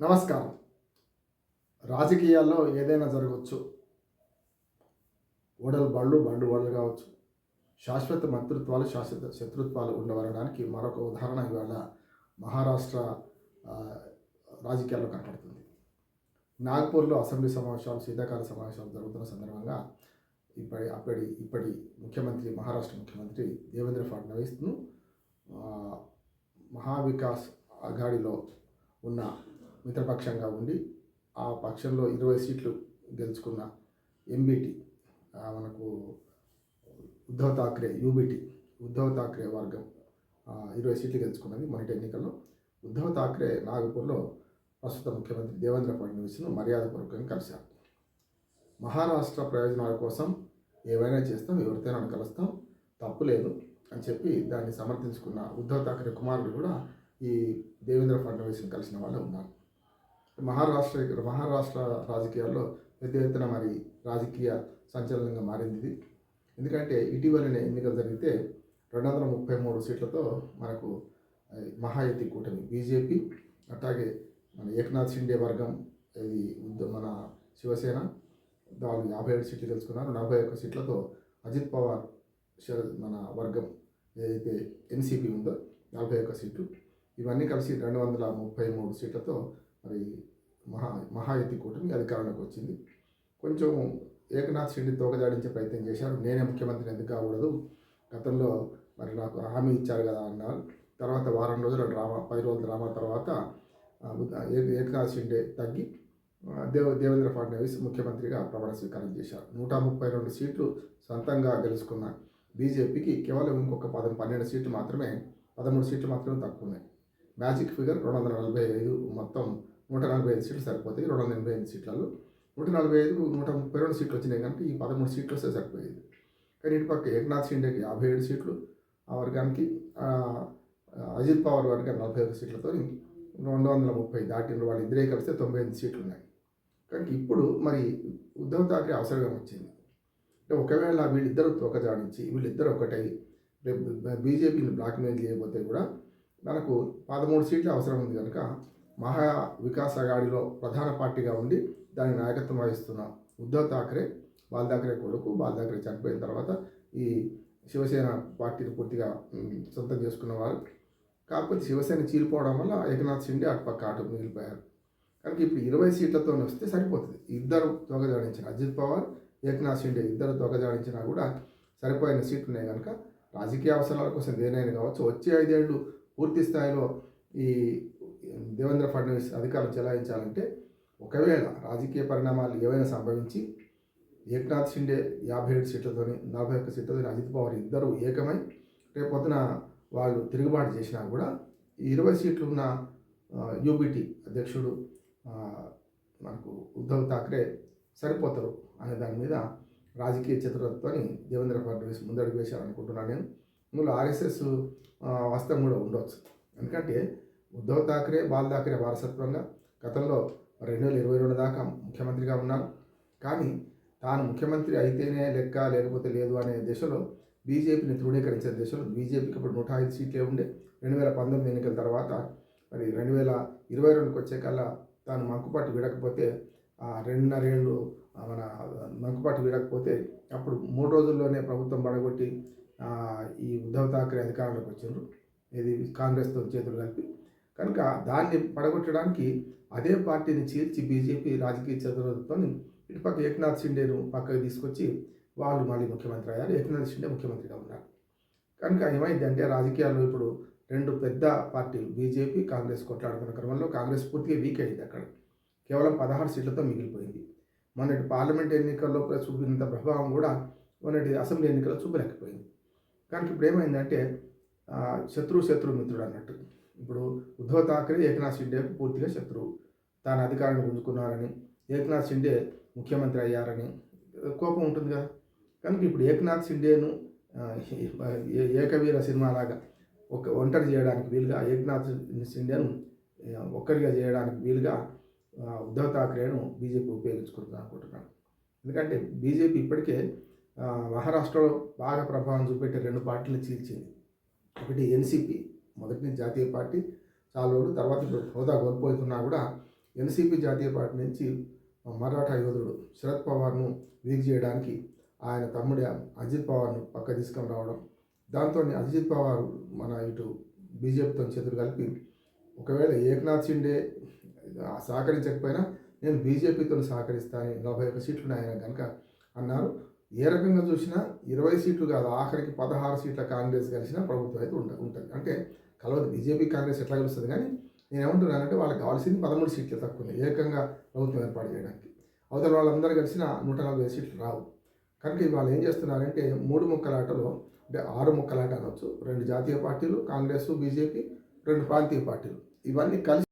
నమస్కారం. రాజకీయాల్లో ఏదైనా జరగవచ్చు. ఓడలు బళ్ళు బండ్లు ఓడలు కావచ్చు. శాశ్వత మంత్రిత్వాలు శాశ్వత శత్రుత్వాలు ఉండవనడానికి మరొక ఉదాహరణ ఇవాళ మహారాష్ట్ర రాజకీయాల్లో కనపడుతుంది. నాగ్పూర్లో అసెంబ్లీ సమావేశాలు శీతాకాల సమావేశాలు జరుగుతున్న సందర్భంగా ఇప్పటి అప్పటి ఇప్పటి ముఖ్యమంత్రి మహారాష్ట్ర ముఖ్యమంత్రి దేవేంద్ర ఫడ్నవీస్ను మహావికాస్ అఘాడిలో ఉన్న మిత్రపక్షంగా ఉండి ఆ పక్షంలో ఇరవై సీట్లు గెలుచుకున్న ఎంబీటీ మనకు ఉద్ధవ్ థాక్రే యూబీటీ ఉద్ధవ్ థాక్రే వర్గం ఇరవై సీట్లు గెలుచుకున్నది మొదటి ఎన్నికల్లో. ఉద్ధవ్ థాక్రే నాగపూర్లో ప్రస్తుత ముఖ్యమంత్రి దేవేంద్ర ఫడ్నవీస్ను మర్యాదపూర్వకంగా కలిశారు. మహారాష్ట్ర ప్రయోజనాల కోసం ఏవైనా చేస్తాం ఎవరితోనైనా కలుస్తాం తప్పు లేదు అని చెప్పి దాన్ని సమర్థించుకున్న ఉద్ధవ్ థాక్రే కుమారుడు కూడా ఈ దేవేంద్ర ఫడ్నవీస్ని కలిసిన వాళ్ళు ఉన్నారు. మహారాష్ట్ర మహారాష్ట్ర రాజకీయాల్లో పెద్ద ఎత్తున మరి రాజకీయ సంచలనంగా మారింది ఇది. ఎందుకంటే ఇటీవలనే ఎన్నికలు జరిగితే రెండు వందల ముప్పై మూడు సీట్లతో మనకు మహాయతి కూటమి బీజేపీ అట్లాగే మన ఏకనాథ్ షిండే వర్గం ఇది మన శివసేన వాళ్ళు యాభై ఏడు సీట్లు గెలుచుకున్నారు. నలభై ఒక్క సీట్లతో అజిత్ పవార్ శరద్ మన వర్గం ఏదైతే ఎన్సీపీ ఉందో నలభై ఒక్క సీట్లు. ఇవన్నీ కలిసి రెండు వందల ముప్పై మూడు సీట్లతో మరి మహా మహాయతి కూటమి అధికారంలోకి వచ్చింది. కొంచెం ఏకనాథ్ షిండే తోకజాడించే ప్రయత్నం చేశారు. నేనే ముఖ్యమంత్రిని ఎందుకు కాకూడదు? గతంలో మరి నాకు హామీ ఇచ్చారు కదా అన్నారు. తర్వాత వారం రోజుల డ్రామా పది రోజుల డ్రామా తర్వాత ఏ- ఏకనాథ్ షిండే తగ్గి దేవ దేవేంద్ర ఫడ్నవీస్ ముఖ్యమంత్రిగా ప్రమాణ స్వీకారం చేశారు. నూట ముప్పై రెండు సీట్లు సొంతంగా గెలుచుకున్న బీజేపీకి కేవలం ఇంకొక పద పన్నెండు సీట్లు మాత్రమే పదమూడు సీట్లు మాత్రమే తక్కువ ఉన్నాయి. మ్యాజిక్ ఫిగర్ రెండు వందల నలభై ఐదు మొత్తం నూట నలభై ఐదు సీట్లు సరిపోతాయి రెండు వందల ఎనభై ఐదు సీట్లలో. నూట నలభై ఐదు నూట ముప్పై రెండు సీట్లు వచ్చినాయి కనుక ఈ పదమూడు సీట్లు వస్తే సరిపోయేది. కానీ ఇటు పక్క ఏకనాథ్ షిండేకి యాభై ఏడు సీట్లు ఆ వర్గానికి అజిత్ పవార్ వర్గానికి నలభై ఒక సీట్లతో రెండు వందల ముప్పై దాటిన వాళ్ళు ఇద్దరే కలిస్తే తొంభై ఎనిమిది సీట్లు ఉన్నాయి. కానీ ఇప్పుడు మరి ఉద్ధవ్ థాక్రే అవసరం వచ్చింది. అంటే ఒకవేళ వీళ్ళిద్దరూ తోకజాడించి వీళ్ళిద్దరు ఒకటై రేపు బీజేపీని బ్లాక్మెయిల్ చేయకపోతే కూడా మనకు పదమూడు సీట్లు అవసరం ఉంది కనుక మహా వికాస్ అగాడిలో ప్రధాన పార్టీగా ఉండి దాని నాయకత్వం వహిస్తున్న ఉద్ధవ్ థాక్రే బాల్ థాక్రే కొడుకు. బాల్ థాక్రే చనిపోయిన తర్వాత ఈ శివసేన పార్టీని పూర్తిగా సొంతం చేసుకున్నవారు కాకపోతే శివసేన చీలిపోవడం వల్ల ఏకనాథ్ షిండే అటుపక్క అటు మిగిలిపోయారు. కనుక ఇప్పుడు ఇరవై సీట్లతో వస్తే సరిపోతుంది. ఇద్దరు తొగజాడించిన అజిత్ పవార్ ఏకనాథ్ షిండే ఇద్దరు తొగజాడించినా కూడా సరిపోయిన సీట్లు ఉన్నాయి కనుక రాజకీయ అవసరాల కోసం దేనైనా కావచ్చు వచ్చే ఐదేళ్ళు పూర్తి స్థాయిలో ఈ దేవేంద్ర ఫడ్నవీస్ అధికారులు చెలాయించాలంటే ఒకవేళ రాజకీయ పరిణామాలు ఏవైనా సంభవించి ఏకనాథ్ షిండే యాభై ఏడు సీట్లతోని నలభై ఒక్క సీట్లతోని అజిత్ పవార్ ఇద్దరు ఏకమై రేపు పొద్దున వాళ్ళు తిరుగుబాటు చేసినా కూడా ఇరవై సీట్లు ఉన్న యూబీటీ అధ్యక్షుడు మనకు ఉద్ధవ్ థాక్రే సరిపోతారు అనే దాని మీద రాజకీయ చతురతతో దేవేంద్ర ఫడ్నవీస్ ముందడుగు వేశారనుకుంటున్నాను నేను. ఇందులో ఆర్ఎస్ఎస్ వాస్తవం కూడా ఉండవచ్చు ఎందుకంటే ఉద్ధవ్ థాక్రే బాల్ థాక్రే వారసత్వంగా గతంలో రెండు వేల ఇరవై రెండు దాకా ముఖ్యమంత్రిగా ఉన్నారు. కానీ తాను ముఖ్యమంత్రి అయితేనే లెక్క లేకపోతే లేదు అనే దిశలో బీజేపీని తృణీకరించే దిశలో బీజేపీకి ఇప్పుడు నూట ఐదు సీట్లే ఉండే. రెండు వేల పంతొమ్మిది ఎన్నికల తర్వాత మరి రెండు వేల ఇరవై రెండుకి వచ్చే కల్లా తాను మంకుపాటు విడకపోతే రెండున్నరేళ్ళు మన మంకుపాటు విడకపోతే అప్పుడు మూడు రోజుల్లోనే ప్రభుత్వం పడగొట్టి ఈ ఉద్ధవ్ థాక్రే అధికారంలోకి వచ్చారు ఇది కాంగ్రెస్తో చేతులు కలిపి కనుక దాన్ని పడగొట్టడానికి అదే పార్టీని చీల్చి బీజేపీ రాజకీయ చతురతతో ఇటుపక్క ఏక్నాథ్ షిండేను పక్కకు తీసుకొచ్చి వాళ్ళు మళ్ళీ ముఖ్యమంత్రి అయ్యారు. ఏక్నాథ్ షిండే ముఖ్యమంత్రిగా ఉన్నారు. కనుక ఏమైంది అంటే రాజకీయాల్లో ఇప్పుడు రెండు పెద్ద పార్టీలు బీజేపీ కాంగ్రెస్ కొట్లాడుకున్న క్రమంలో కాంగ్రెస్ పూర్తిగా వీక్ అయింది అక్కడ. కేవలం పదహారు సీట్లతో మిగిలిపోయింది. మొన్నటి పార్లమెంట్ ఎన్నికల్లో చూపినంత ప్రభావం కూడా మొన్నటి అసెంబ్లీ ఎన్నికల్లో చూపలేకపోయింది. కనుక ఇప్పుడు ఏమైందంటే శత్రు శత్రువు శత్రువు మిత్రుడు అన్నట్టు. ఇప్పుడు ఉద్ధవ్ థాక్రే ఏకనాథ్ షిండేకు పూర్తిగా శత్రువు. తాను అధికారాన్ని పుంజుకున్నారని ఏకనాథ్ షిండే ముఖ్యమంత్రి అయ్యారని కోపం ఉంటుంది కదా. కనుక ఇప్పుడు ఏకనాథ్ షిండేను ఏ- ఏకవీర సినిమా లాగా ఒక ఒంటరి చేయడానికి వీలుగా ఏకనాథ్ షిండేను ఒక్కరిగా చేయడానికి వీలుగా ఉద్ధవ్ థాక్రేను బీజేపీ ఉపయోగించుకుంటుంది అనుకుంటున్నాను. ఎందుకంటే బీజేపీ ఇప్పటికే మహారాష్ట్రలో బాగా ప్రభావం చూపెట్టే రెండు పార్టీలు చీల్చింది. ఒకటి ఎన్సీపీ మొదటి నుంచి జాతీయ పార్టీ చాలా రోజులు తర్వాత హోదా కోల్పోతున్నా కూడా ఎన్సీపీ జాతీయ పార్టీ నుంచి మరాఠా యోధుడు శరద్ పవార్ను వీక్ చేయడానికి ఆయన తమ్ముడు అజిత్ పవార్ను పక్క తీసుకొని రావడం. దాంతో అజిత్ పవార్ మన ఇటు బీజేపీతో చేతులు కలిపి ఒకవేళ ఏక్నాథ్ షిండే సహకరించకపోయినా నేను బీజేపీతో సహకరిస్తాను నలభై ఒక్క సీట్లు ఆయన కనుక అన్నారు. ఏ రకంగా చూసినా ఇరవై సీట్లు కాదు ఆఖరికి పదహారు సీట్ల కాంగ్రెస్ కలిసిన ప్రభుత్వం అయితే ఉంటుంది. అంటే కలవదు. బీజేపీ కాంగ్రెస్ ఎట్లా కలుస్తుంది కానీ నేను ఏమంటున్నానంటే వాళ్ళకి కావాల్సింది పదమూడు సీట్లు తక్కువ ఉన్నాయి ఏకంగా ప్రభుత్వం ఏర్పాటు చేయడానికి. అవతల వాళ్ళందరూ కలిసిన నూట నలభై సీట్లు రావు. కనుక వాళ్ళు ఏం చేస్తున్నారంటే మూడు ముక్కలాటలో అంటే ఆరు ముక్కలాట అనొచ్చు. రెండు జాతీయ పార్టీలు కాంగ్రెస్ బీజేపీ రెండు ప్రాంతీయ పార్టీలు. ఇవన్నీ కలిసి